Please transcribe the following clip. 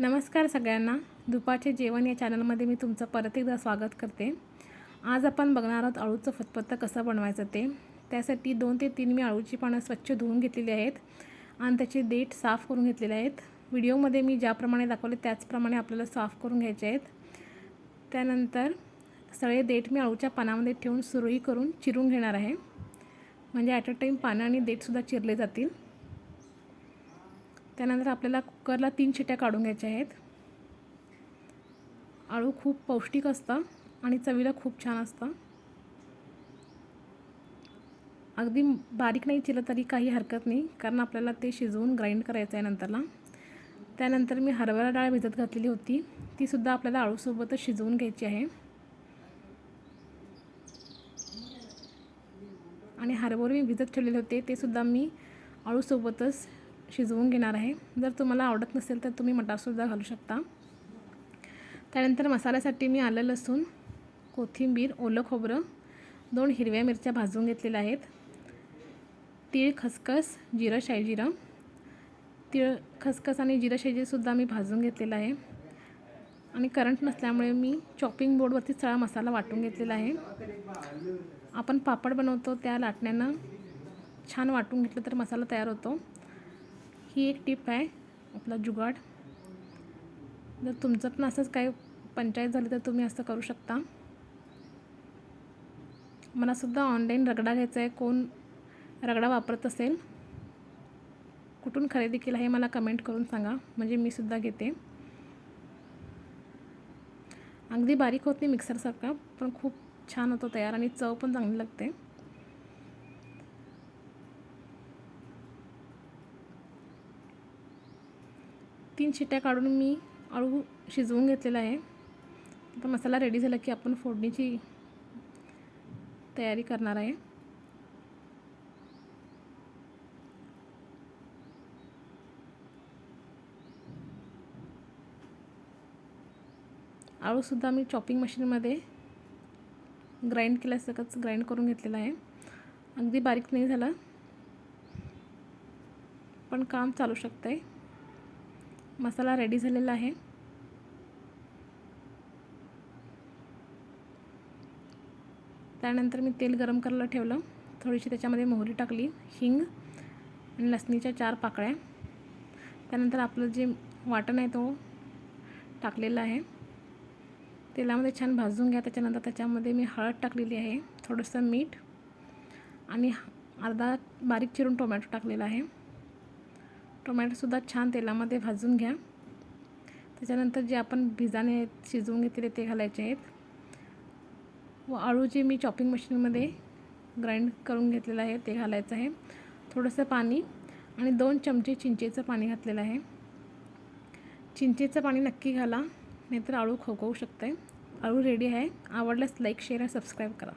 नमस्कार सगळ्यांना. दुपारचे जेवण या चॅनलमध्ये मी तुमचं परत एकदा स्वागत करते. आज आपण बघणार आहोत अळूचं फतफत्तं कसं बनवायचं ते. त्यासाठी दोन ते तीन मी अळूची पानं स्वच्छ धुवून घेतलेली आहेत आणि त्याचे देठ साफ करून घेतलेले आहेत. व्हिडिओमध्ये मी ज्याप्रमाणे दाखवले त्याचप्रमाणे आपल्याला साफ करून घ्यायचे आहेत. त्यानंतर सगळे देठ मी अळूच्या पानामध्ये ठेवून सुरळी करून चिरून घेणार आहे. म्हणजे ॲट अ टाईम पानं आणि देठसुद्धा चिरले जातील. त्यानंतर आपल्याला कुकरला तीन शिट्या काढून घ्यायच्या आहेत. आळू खूप पौष्टिक असतं आणि चवीला खूप छान असतं. अगदी बारीक नाही चिलं तरी काही हरकत नाही कारण आपल्याला ते शिजवून ग्राइंड करायचं आहे नंतरला. त्यानंतर मी हरभरा डाळ भिजत घातलेली होती तीसुद्धा आपल्याला आळूसोबतच शिजवून घ्यायची आहे. आणि हरभरे मी भिजत ठेवलेले होते ते सुद्धा मी आळूसोबतच शिजवून घेणार आहे. जर तुम्हाला आवडत नसेल तर तुम्ही मटारसुद्धा घालू शकता. त्यानंतर मसाल्यासाठी मी आलं लसूण कोथिंबीर ओलं खोबरं दोन हिरव्या मिरच्या भाजून घेतलेल्या आहेत. तीळ खसखस जिरं शायजिरं तीळ खसखस आणि जिरं शायजीरसुद्धा मी भाजून घेतलेलं आहे. आणि करंट नसल्यामुळे मी चॉपिंग बोर्डवरती सगळा मसाला वाटून घेतलेला आहे. आपण पापड बनवतो त्या लाटण्यानं छान वाटून घेतलं तर मसाला तयार होतो. ही एक टिप आहे आपला जुगाड. जर तुमचं पण असंच काही पंचायत झाली तर तुम्ही असं करू शकता. मलासुद्धा ऑनलाईन रगडा घ्यायचा आहे कोण रगडा वापरत असेल कुठून खरेदी केला हे मला कमेंट करून सांगा म्हणजे मी सुद्धा घेते. अगदी बारीक होत नाही मिक्सरसारखा पण खूप छान होतो तयार आणि चव पण चांगली लागते. तीन शिट्ट्या काढून मी अळू शिजवून घेतलेला आहे. आता मसाला रेडी झाला की आपण फोडणीची तयारी करणार आहे. आळूसुद्धा मी चॉपिंग मशीनमध्ये ग्राइंड केल्यासारखंच ग्राइंड करून घेतलेलं आहे. अगदी बारीक नाही झालं. पण काम चालू शकतं आहे मसाला रेडी झालेला आहे. त्यानंतर मी तेल गरम करायला ठेवलं. थोडीशी त्याच्यामध्ये मोहरी टाकली हिंग आणि लसणीच्या चार पाकळ्या. त्यानंतर आपलं जे वाटण आहे तो टाकलेला आहे. तेलामध्ये छान भाजून घ्या. त्याच्यानंतर त्याच्यामध्ये मी हळद टाकलेली आहे. थोडंसं मीठ आणि अर्धा बारीक चिरून टोमॅटो टाकलेला आहे. टोमॅटोसुद्धा छान तेलामध्ये भाजून घ्या. त्याच्यानंतर जे आपण भिजाने शिजवून घेतलेले ते घालायचे आहेत. व आळू जे मी चॉपिंग मशीनमध्ये ग्राइंड करून घेतलेलं आहे ते घालायचं आहे. थोडंसं पाणी आणि दोन चमचे चिंचेचं पाणी घातलेलं आहे. चिंचेचं पाणी नक्की घाला नाहीतर आळू खोकवू शकतं आहे आळू रेडी आहे. आवडल्यास लाईक शेअर आणि सबस्क्राईब करा.